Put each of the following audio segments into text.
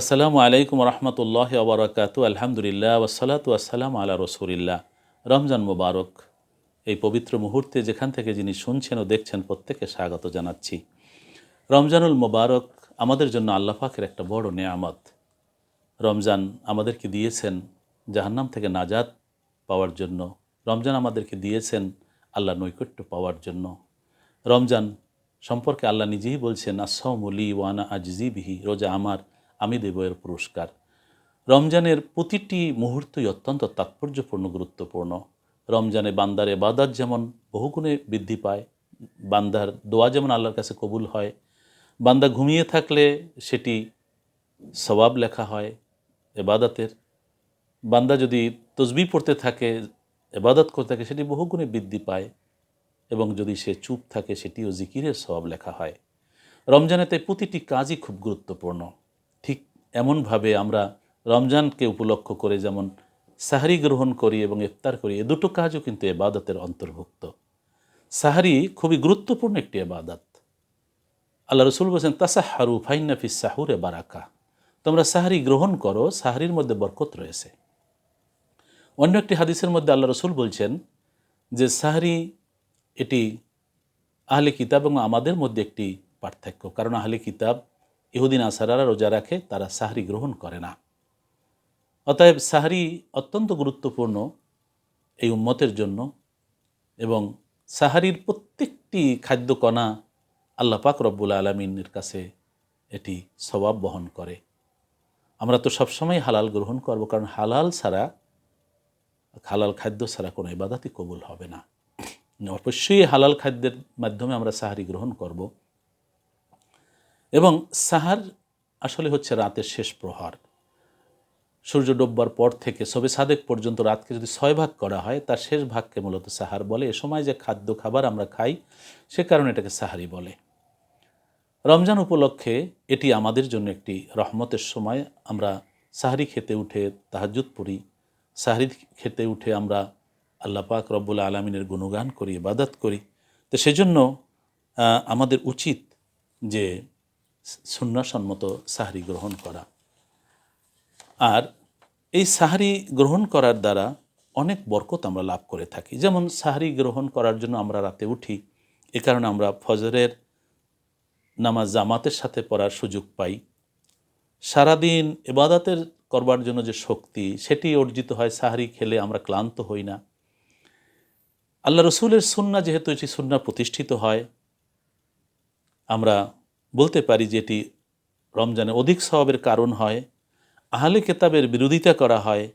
আসসালামু আলাইকুম রহমতুল্লাহ আবরাকাতু আলহামদুলিল্লাহ ওসালাতু আসসালাম আলা রসুলিল্লাহ। রমজান মুবারক, এই পবিত্র মুহূর্তে যেখান থেকে যিনি শুনছেন ও দেখছেন প্রত্যেকে স্বাগত জানাচ্ছি। রমজানুল মুবারক আমাদের জন্য আল্লাহ পাকের একটা বড় নেয়ামত। রমজান আমাদেরকে দিয়েছেন জাহান্নাম থেকে নাজাদ পাওয়ার জন্য। রমজান আমাদেরকে দিয়েছেন আল্লাহ নৈকট্য পাওয়ার জন্য। রমজান সম্পর্কে আল্লাহ নিজেই বলছেন আসমলি ওয়ানা আজিজি বিহি, রোজা আমার আমি দেব এর পুরস্কার। রমজানের প্রতিটি মুহূর্তই অত্যন্ত তাৎপর্যপূর্ণ, গুরুত্বপূর্ণ। রমজানে বান্দার এবাদাত যেমন বহুগুণে বৃদ্ধি পায়, বান্দার দোয়া যেমন আল্লাহর কাছে কবুল হয়, বান্দা ঘুমিয়ে থাকলে সেটি সবাব লেখা হয় এবাদাতের বান্দা যদি তসবি পড়তে থাকে এবাদত করতে থাকে, সেটি বহুগুণে বৃদ্ধি পায় এবং যদি সে চুপ থাকে, সেটিও জিকিরের সবাব লেখা হয়। রমজানেতে প্রতিটি কাজই খুব গুরুত্বপূর্ণ। ঠিক এমনভাবে আমরা রমজানকে উপলক্ষ করে যেমন সাহারি গ্রহণ করি এবং ইফতার করি, এ দুটো কাজও কিন্তু এবাদতের অন্তর্ভুক্ত। সাহারি খুবই গুরুত্বপূর্ণ একটি এবাদত। আল্লাহ রসুল বলছেন তাসাহারু ফাইনাফি সাহুরে বারাকা। তোমরা সাহারি গ্রহণ করো, সাহারির মধ্যে বরকত রয়েছে। অন্য একটি হাদিসের মধ্যে আল্লাহ রসুল বলছেন যে সাহারি এটি আহলে কিতাব এবং আমাদের মধ্যে একটি পার্থক্য। কারণ আহলে কিতাব ইহুদিন আসারারা রোজা রাখে, তারা সাহারি গ্রহণ করে না। অতএব সাহারি অত্যন্ত গুরুত্বপূর্ণ এই উম্মতের জন্য এবং সাহারির প্রত্যেকটি খাদ্যকণা আল্লাহ পাক রব্বুল আলমিনের কাছে এটি স্বভাব বহন করে। আমরা তো সবসময় হালাল গ্রহণ করব, কারণ হালাল ছাড়া, হালাল খাদ্য ছাড়া কোনো ইবাদাতই কবুল হবে না। অবশ্যই হালাল খাদ্যের মাধ্যমে আমরা সাহারি গ্রহণ করব। এবং সাহার আসলে হচ্ছে রাতের শেষ প্রহর। সূর্য ডোববার পর থেকে সবে সাদেক পর্যন্ত রাতকে যদি ছয় ভাগ করা হয়, তার শেষ ভাগকে মূলত সাহার বলে। এ সময় যে খাদ্য খাবার আমরা খাই, সে কারণে এটাকে সাহারি বলে। রমজান উপলক্ষে এটি আমাদের জন্য একটি রহমতের সময়। আমরা সাহারি খেতে উঠে তাহাজুদ পড়ি। সাহারি খেতে উঠে আমরা আল্লাহ পাক রব্বুল আলমিনের গুণগান করি, ইবাদত করি। তো সেজন্য আমাদের উচিত যে সুন্নাসম্মত সাহারি গ্রহণ করা। আর এই সাহারি গ্রহণ করার দ্বারা অনেক বরকত আমরা লাভ করে থাকি। যেমন সাহারি গ্রহণ করার জন্য আমরা রাতে উঠি, এ কারণে আমরা ফজরের নামাজ জামাতের সাথে পড়ার সুযোগ পাই। সারাদিন এবাদাতের করবার জন্য যে শক্তি, সেটি অর্জিত হয়, সাহারি খেলে আমরা ক্লান্ত হই না। আল্লাহ রসুলের সুন্না যেহেতু এটি সুন্না প্রতিষ্ঠিত হয়, আমরা বলতে পারি যে এটি রমজানে অধিক স্বভাবের কারণ হয়, আহলে কেতাবের বিরোধিতা করা হয়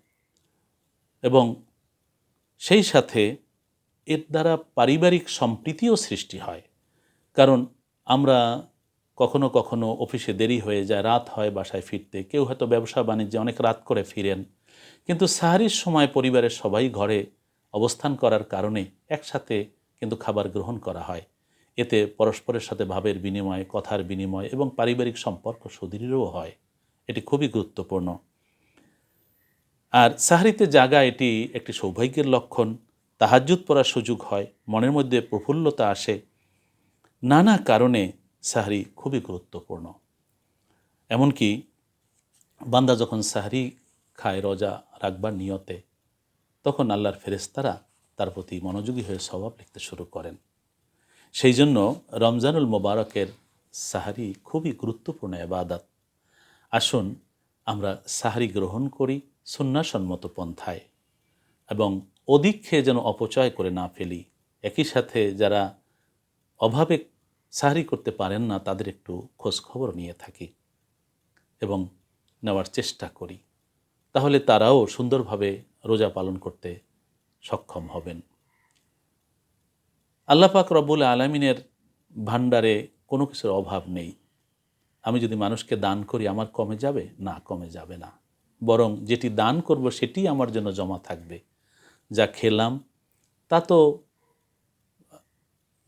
এবং সেই সাথে এর দ্বারা পারিবারিক সম্প্রীতিও সৃষ্টি হয়। কারণ আমরা কখনো কখনো অফিসে দেরি হয়ে যায়, রাত হয় বাসায় ফিরতে, কেউ হয়তো ব্যবসা বাণিজ্যে অনেক রাত করে ফিরেন। কিন্তু সাহারির সময় পরিবারের সবাই ঘরে অবস্থান করার কারণে একসাথে কিন্তু খাবার গ্রহণ করা হয়। এতে পরস্পরের সাথে ভাবের বিনিময়, কথার বিনিময় এবং পারিবারিক সম্পর্ক সুদৃঢ়ও হয়। এটি খুবই গুরুত্বপূর্ণ। আর সাহারিতে জাগা এটি একটি সৌভাগ্যের লক্ষণ। তাহাজুত পড়ার সুযোগ হয়, মনের মধ্যে প্রফুল্লতা আসে। নানা কারণে সাহারি খুবই গুরুত্বপূর্ণ। এমনকি বান্দা যখন সাহারি খায় রজা রাখবার নিয়তে, তখন আল্লাহর ফেরেস্তারা তার প্রতি মনোযোগী হয়ে স্বভাব লিখতে শুরু করেন। সেই জন্য রমজানুল মোবারকের সাহারি খুবই গুরুত্বপূর্ণ এবাদাত। আসুন, আমরা সাহারি গ্রহণ করি সুন্নাসম্মত পন্থায় এবং অধিক খেয়ে যেন অপচয় করে না ফেলি। একই সাথে যারা অভাবে সাহারি করতে পারেন না, তাদের একটু খোঁজখবর নিয়ে থাকি এবং নেওয়ার চেষ্টা করি। তাহলে তারাও সুন্দরভাবে রোজা পালন করতে সক্ষম হবেন। আল্লাপাক রব্বুল আলমিনের ভাণ্ডারে কোনো কিছুর অভাব নেই। আমি যদি মানুষকে দান করি, আমার কমে যাবে? না, কমে যাবে না। বরং যেটি দান করব, সেটি আমার জন্য জমা থাকবে। যা খেলাম, তা তো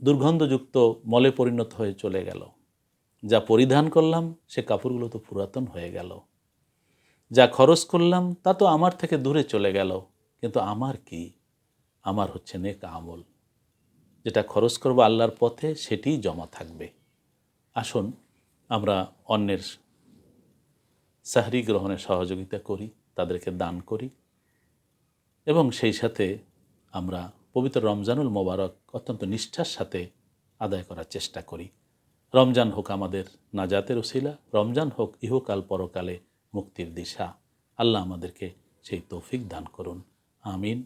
দুর্গন্ধযুক্ত মলে পরিণত হয়ে চলে গেল। যা পরিধান করলাম, সে কাপড়গুলো তো পুরাতন হয়ে গেল। যা খরচ করলাম, তা তো আমার থেকে দূরে চলে গেল। কিন্তু আমার কি? আমার হচ্ছে নেক আমল। যেটা খরচ করব আল্লাহর পথে সেটিই জমা থাকবে। আসুন, আমরা অন্যের সাহরি গ্রহণে সহযোগিতা করি, তাদেরকে দান করি এবং সেই সাথে আমরা পবিত্র রমজানুল মোবারক অত্যন্ত নিষ্ঠার সাথে আদায় করার চেষ্টা করি। রমজান হোক আমাদের নাজাতের ওসিলা, রমজান হোক ইহকাল পরকালে মুক্তির দিশা। আল্লাহ আমাদেরকে সেই তৌফিক দান করুন। আমিন।